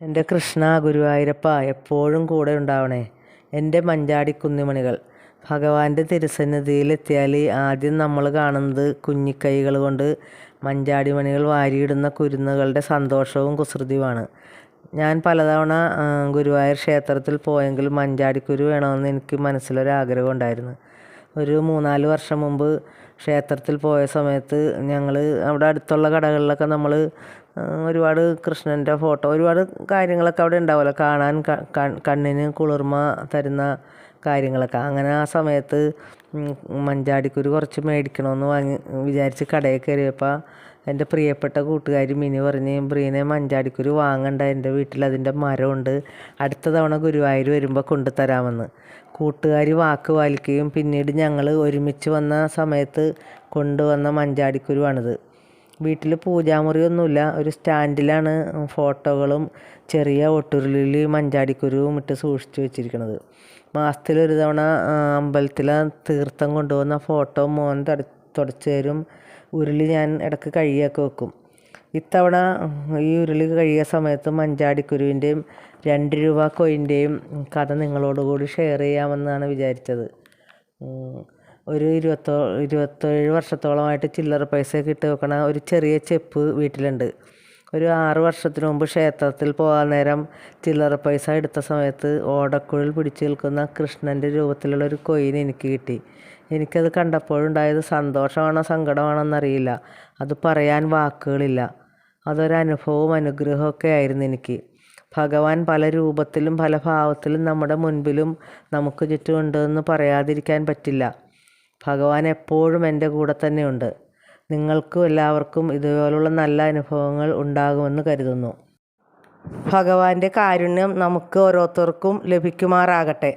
എന്റെ കൃഷ്ണ ഗുരുവായൂരപ്പ എപ്പോഴും കൂടെ ഉണ്ടാവണേ. എന്റെ മഞ്ചാടി കുഞ്ഞുമണികൾ ഭഗവാന്റെ തിരുസന്നിധിയിലെത്തിയാൽ ആദ്യം നമ്മൾ കാണുന്നത് കുഞ്ഞിക്കൈകൾ കൊണ്ട് മഞ്ചാടി മണികൾ വാരിയിടുന്ന കുരുന്നുകളുടെ സന്തോഷവും കുസൃതിയുമാണ്. ഞാൻ പലതവണ ഗുരുവായൂർ ക്ഷേത്രത്തിൽ പോയെങ്കിൽ മഞ്ചാടിക്കുരു വേണമെന്ന് എനിക്ക് മനസ്സിലൊരാഗ്രഹം ഉണ്ടായിരുന്നു. ഒരു മൂന്നാൽ വർഷം മുമ്പ് ക്ഷേത്രത്തിൽ പോയ സമയത്ത് ഞങ്ങൾ അവിടെ അടുത്തുള്ള കടകളിലൊക്കെ നമ്മൾ ഒരുപാട് കൃഷ്ണന്റെ ഫോട്ടോ ഒരുപാട് കാര്യങ്ങളൊക്കെ അവിടെ ഉണ്ടാവുമല്ലോ. കാണാൻ കണ്ണിന് കുളിർമ തരുന്ന കാര്യങ്ങളൊക്കെ. അങ്ങനെ ആ സമയത്ത് മഞ്ചാടിക്കുരു കുറച്ച് മേടിക്കണമെന്ന് വാങ്ങി വിചാരിച്ച് കടയിൽ കയറിയപ്പോൾ എന്റെ പ്രിയപ്പെട്ട കൂട്ടുകാരി മിനി പറഞ്ഞ് ബ്രീനെ മഞ്ചാടിക്കുരു വാങ്ങണ്ട എന്റെ വീട്ടിൽ അതിന്റെ മരമുണ്ട്. അടുത്ത തവണ ഗുരുവായൂർ വരുമ്പോൾ കൊണ്ടുതരാമെന്ന്. കൂട്ടുകാരി വാക്ക് പാലിക്കുകയും പിന്നീട് ഞങ്ങൾ ഒരുമിച്ച് വന്ന സമയത്ത് കൊണ്ടുവന്ന മഞ്ചാടിക്കുരുവാണിത്. വീട്ടിൽ പൂജാമുറിയൊന്നുമില്ല ഒരു സ്റ്റാൻഡിലാണ് ഫോട്ടോകളും ചെറിയ ഒട്ടുരുളിൽ മഞ്ചാടിക്കുരുവും ഇട്ട് സൂക്ഷിച്ചു വെച്ചിരിക്കുന്നത് മാസത്തിലൊരു തവണ അമ്പലത്തിലെ തീർത്ഥം കൊണ്ടുവന്ന ഫോട്ടോ മോൻ തുട തുടച്ചു തരും. ഉരുളി ഞാൻ ഇടയ്ക്ക് കഴുകിയൊക്കെ വെക്കും. ഇത്തവണ ഈ ഉരുളി കഴിയ സമയത്ത് മഞ്ചാടിക്കുരുവിന്റെയും രണ്ട് രൂപ കോയിന്റെയും കഥ നിങ്ങളോട് കൂടി ഷെയർ ചെയ്യാമെന്നാണ് വിചാരിച്ചത്. ഒരു ഇരുപത്തോ ഇരുപത്തേഴ് വർഷത്തോളമായിട്ട് ചില്ലറ പൈസ കിട്ടി വെക്കണ ഒരു ചെറിയ ചെപ്പ് വീട്ടിലുണ്ട്. ഒരു ആറ് വർഷത്തിന് മുമ്പ് ക്ഷേത്രത്തിൽ പോകാൻ നേരം ചില്ലറ പൈസ എടുത്ത സമയത്ത് ഓടക്കുഴൽ പിടിച്ചു നിൽക്കുന്ന കൃഷ്ണന്റെ രൂപത്തിലുള്ള ഒരു കൊയിൻ എനിക്ക് കിട്ടി. എനിക്കത് കണ്ടപ്പോഴുണ്ടായത് സന്തോഷമാണോ സങ്കടമാണോ എന്നറിയില്ല അത് പറയാൻ വാക്കുകളില്ല. അതൊരനുഭവവും അനുഗ്രഹവും ഒക്കെ ആയിരുന്നു എനിക്ക്. ഭഗവാൻ പല രൂപത്തിലും പല ഭാവത്തിലും നമ്മുടെ മുൻപിലും നമുക്ക് ചുറ്റുമുണ്ടെന്ന് പറയാതിരിക്കാൻ പറ്റില്ല. ഭഗവാൻ എപ്പോഴും എന്റെ കൂടെ തന്നെയുണ്ട്. നിങ്ങൾക്കും എല്ലാവർക്കും ഇതുപോലുള്ള നല്ല അനുഭവങ്ങൾ ഉണ്ടാകുമെന്ന് കരുതുന്നു. ഭഗവാന്റെ കാരുണ്യം നമുക്ക് ഓരോരുത്തർക്കും ലഭിക്കുമാറാകട്ടെ.